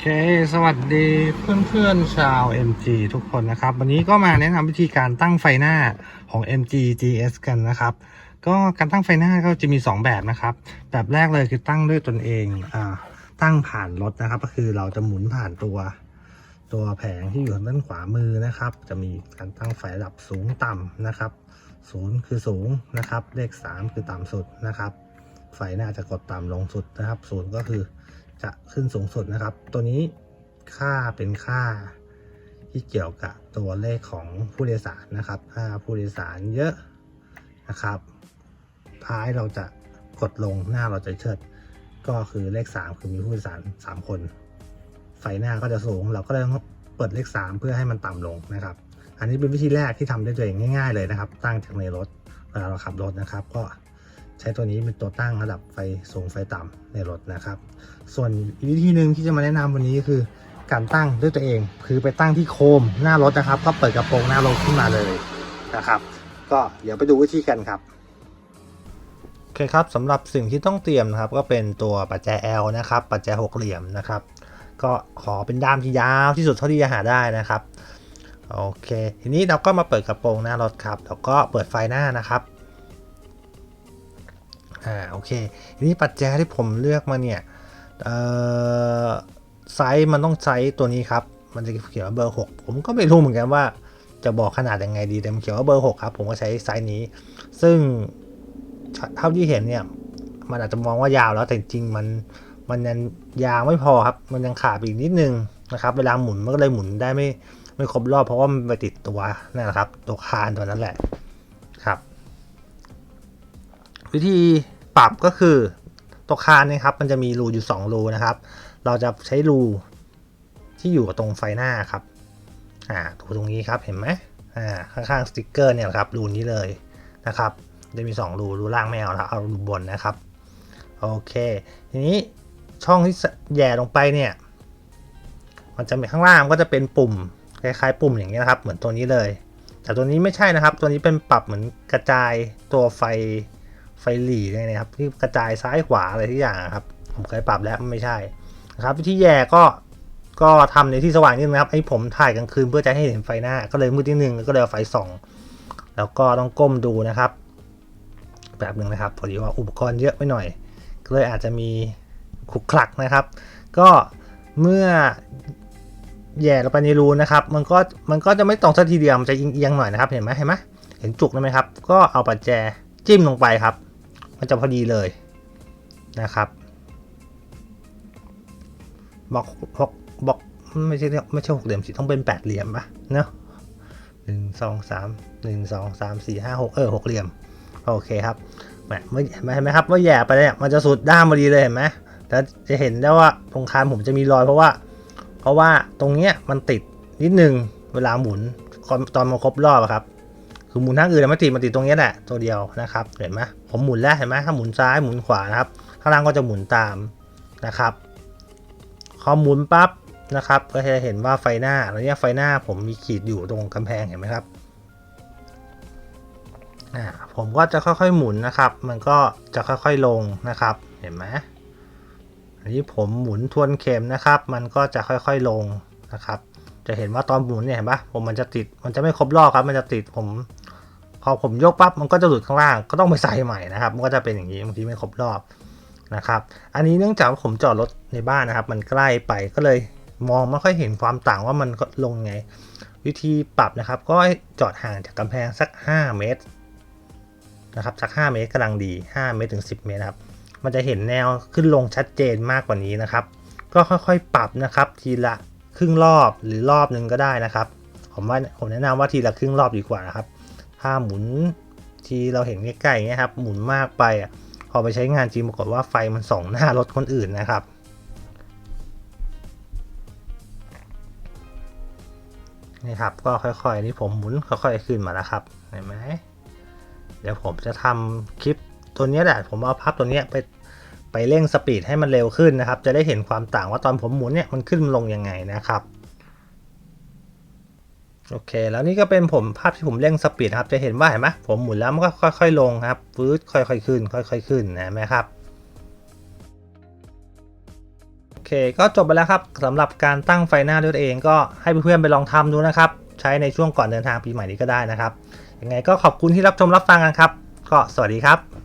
เค สวัสดีเพื่อนๆชาว MG ทุกคนนะครับ วันนี้ก็มาแนะนำวิธีการตั้งไฟหน้าของ MG GS กันนะครับ ก็การตั้งไฟหน้าก็จะมี 2 แบบนะครับ แบบแรกเลยคือตั้งด้วยตนเองอ่าตั้งผ่านรถนะครับ ก็คือเราจะหมุนผ่านตัว ตัวแผงที่อยู่ทางด้านขวามือนะครับ จะมีการตั้งไฟระดับสูงต่ำนะครับศูนย์คือสูงนะครับ เลข 3 คือต่ำสุดนะครับ ไฟหน้าจะกดต่ำลงสุดนะครับศูนย์ก็คือ จะขึ้นสูงสุดนะครับ ตัวนี้ค่าเป็นค่าที่เกี่ยวกับตัวเลขของผู้โดยสารนะครับถ้าผู้โดยสารเยอะนะครับ ท้ายเราจะกดลงหน้าเราจะเชิด ก็คือเลข 3 คือมีผู้โดยสาร 3 คน ไฟหน้าก็จะสูง เราก็เลยต้องเปิดเลข 3 เพื่อให้มันต่ำลงนะครับ อันนี้เป็นวิธีแรกที่ทำได้ตัวเองง่าย ๆ เลยนะครับ ตั้งจากในรถเวลาเราขับรถนะครับ ก็ ใช้ตัวนี้เป็นตัวตั้งระดับไฟสูงไฟต่ำในรถนะครับ ส่วนอีกวิธีหนึ่งที่จะมาแนะนำวันนี้คือการตั้งด้วยตัวเอง คือไปตั้งที่โคมหน้ารถนะครับ ก็เปิดกระโปรงหน้ารถขึ้นมาเลยนะครับ ก็เดี๋ยวไปดูวิธีกันครับโอเคครับสำหรับสิ่งที่ต้องเตรียมนะครับ ก็เป็นตัวปัจจัย L นะครับ ปัจจัยหกเหลี่ยมนะครับ ก็ขอเป็นด้ามที่ยาวที่สุดเท่าที่จะหาได้นะครับโอเค ทีนี้เราก็มาเปิดกระโปรงหน้ารถครับแล้วก็เปิดไฟหน้านะครับ อ่าโอเคทีนี้ปัจจัยที่ผมเลือกมาเนี่ยไซส์มันต้องไซส์ตัวนี้ครับ มันจะเขียนว่าเบอร์ 6 ผมก็ไม่รู้เหมือนกันว่าจะบอกขนาดยังไงดีแต่มันเขียนว่าเบอร์ 6 ครับ ผมก็ใช้ไซส์นี้ ซึ่งเท่าที่เห็นเนี่ย มันอาจจะมองว่ายาวแล้วแต่จริงมันมันยังยาวไม่พอครับ มันยังขาดอีกนิดนึงนะครับ เวลาหมุนมันก็เลยหมุนได้ไม่ไม่ครบรอบเพราะว่ามันไปติดตัวนั่นแหละครับ ตัวคานตัวนั้นแหละครับ วิธีปรับก็คือตัวคานนะครับ มันจะมีรูอยู่2รูนะครับ เราจะใช้รูที่อยู่กับตรงไฟหน้าครับ อ่าตรงตรงนี้ครับเห็นไหมอ่าข้างๆสติกเกอร์เนี่ยครับรูนี้เลยนะครับ จะมี 2 รูรูล่างไม่เอาแล้วเอารูบนนะครับโอเค ทีนี้ช่องที่แย่ลงไปเนี่ย มันจะมีข้างล่างก็จะเป็นปุ่มคล้ายๆ ปุ่มอย่างเงี้ยนะครับ เหมือนตัวนี้เลย แต่ตัวนี้ไม่ใช่นะครับ ตัวนี้เป็นปรับเหมือนกระจายตัวไฟ ไฟหลีเนี่ยนะครับที่กระจายซ้ายขวาอะไรที่อย่างครับ ผมเคยปรับแล้วไม่ใช่นะครับวิธีแย่ก็ก็ทำในที่สว่างนิดนึงนะครับไอ้ผมถ่ายกลางคืนเพื่อจะให้เห็นไฟหน้า ก็เลยมืดนิดนึงแล้วก็เลยเอาไฟส่องแล้วก็ต้องก้มดูนะครับแบบหนึ่งนะครับพอดีว่าอุปกรณ์เยอะไปหน่อย ก็เลยอาจจะมีขุกคลักนะครับ ก็เมื่อแย่ลงไปในรูนะครับ มันก็มันก็จะไม่ตรงสักทีเดียวมันจะเอียงหน่อยนะครับ เห็นไหมเห็นไหมเห็นจุกได้ไหมครับ ก็เอาปัจแจจิ้มลงไปครับ มันจะพอดีเลยนะครับบอกบอกบอกไม่ใช่ไม่ใช่หกเหลี่ยมสิต้องเป็นแปดเหลี่ยมปะเนาะหนึ่งสองสามหนึ่งสองสามสี่ห้าหกเออหกเหลี่ยม โอเคครับแหมไม่เห็นไหมครับว่าแย่ไปเนี่ยมันจะสุดด้ามพอดีเลยเห็นไหมแต่จะเห็นได้ว่าตรงคานผมจะมีรอยเพราะว่า เพราะว่าตรงเนี้ยมันติดนิดนึงเวลาหมุนตอนมาครบรอบครับ คือหมุนทางอื่นมันติดมันติดตรงนี้แหละตัวเดียวนะครับเห็นไหมผมหมุนแล้วเห็นไหมถ้าหมุนซ้ายหมุนขวานะครับข้างล่างก็จะหมุนตามนะครับพอหมุนปั๊บนะครับก็จะเห็นว่าไฟหน้าแล้วเนี่ยไฟหน้าผมมีขีดอยู่ตรงกำแพงเห็นไหมครับอ่าผมก็จะค่อยๆหมุนนะครับ มันก็จะค่อยๆลงนะครับเห็นไหมอันนี้ผมหมุนทวนเข็มนะครับ มันก็จะค่อยๆลงนะครับ จะเห็นว่าตอนหมุนเนี่ยเห็นปะผมมันจะติดมันจะไม่ครบรอบครับ มันจะติดผม พอผมยกปั๊บมันก็จะหลุดข้างล่างก็ต้องไปใส่ใหม่นะครับ มันก็จะเป็นอย่างนี้บางทีไม่ครบรอบนะครับ อันนี้เนื่องจากว่าผมจอดรถในบ้านนะครับ มันใกล้ไปก็เลยมองไม่ค่อยเห็นความต่างว่ามันลงไง วิธีปรับนะครับ ก็จอดห่างจากกำแพงสัก 5 เมตรนะครับสัก 5 เมตรกำลังดี 5 เมตรถึง 10 เมตรครับมันจะเห็นแนวขึ้นลงชัดเจนมากกว่านี้นะครับ ก็ค่อยๆปรับนะครับ ทีละครึ่งรอบหรือรอบหนึ่งก็ได้นะครับ ผมว่าผมแนะนำว่าทีละครึ่งรอบดีกว่านะครับ ถ้าหมุนที่เราเห็นใกล้ๆอย่างเงี้ยครับ หมุนมากไปอะพอไปใช้งานจริงปรากฏว่าไฟมันส่องหน้ารถคนอื่นนะครับ นี่ครับก็ค่อยๆนี่ผมหมุนค่อยๆขึ้นมาแล้วครับเห็นไหมเดี๋ยวผมจะทำคลิปตัวนี้แหละผมเอาภาพตัวนี้ไปไปเร่งสปีดให้มันเร็วขึ้นนะครับ จะได้เห็นความต่างว่าตอนผมหมุนเนี่ยมันขึ้นลงยังไงนะครับ โอเค แล้วนี่ก็เป็นผมภาพที่ผมเร่งสปีดครับจะเห็นว่าเห็นไหมผมหมุนแล้วมันก็ค่อย ๆ ลงครับฟื้ดค่อยๆขึ้น ค่อย ๆ ขึ้นนะไหมครับโอเคก็จบไปแล้วครับสำหรับการตั้งไฟหน้าด้วยตัวเองก็ให้เพื่อนๆไปลองทำดูนะครับ ใช้ในช่วงก่อนเดินทางปีใหม่นี้ก็ได้นะครับยังไงก็ขอบคุณที่รับชมรับฟังกันครับ ก็สวัสดีครับ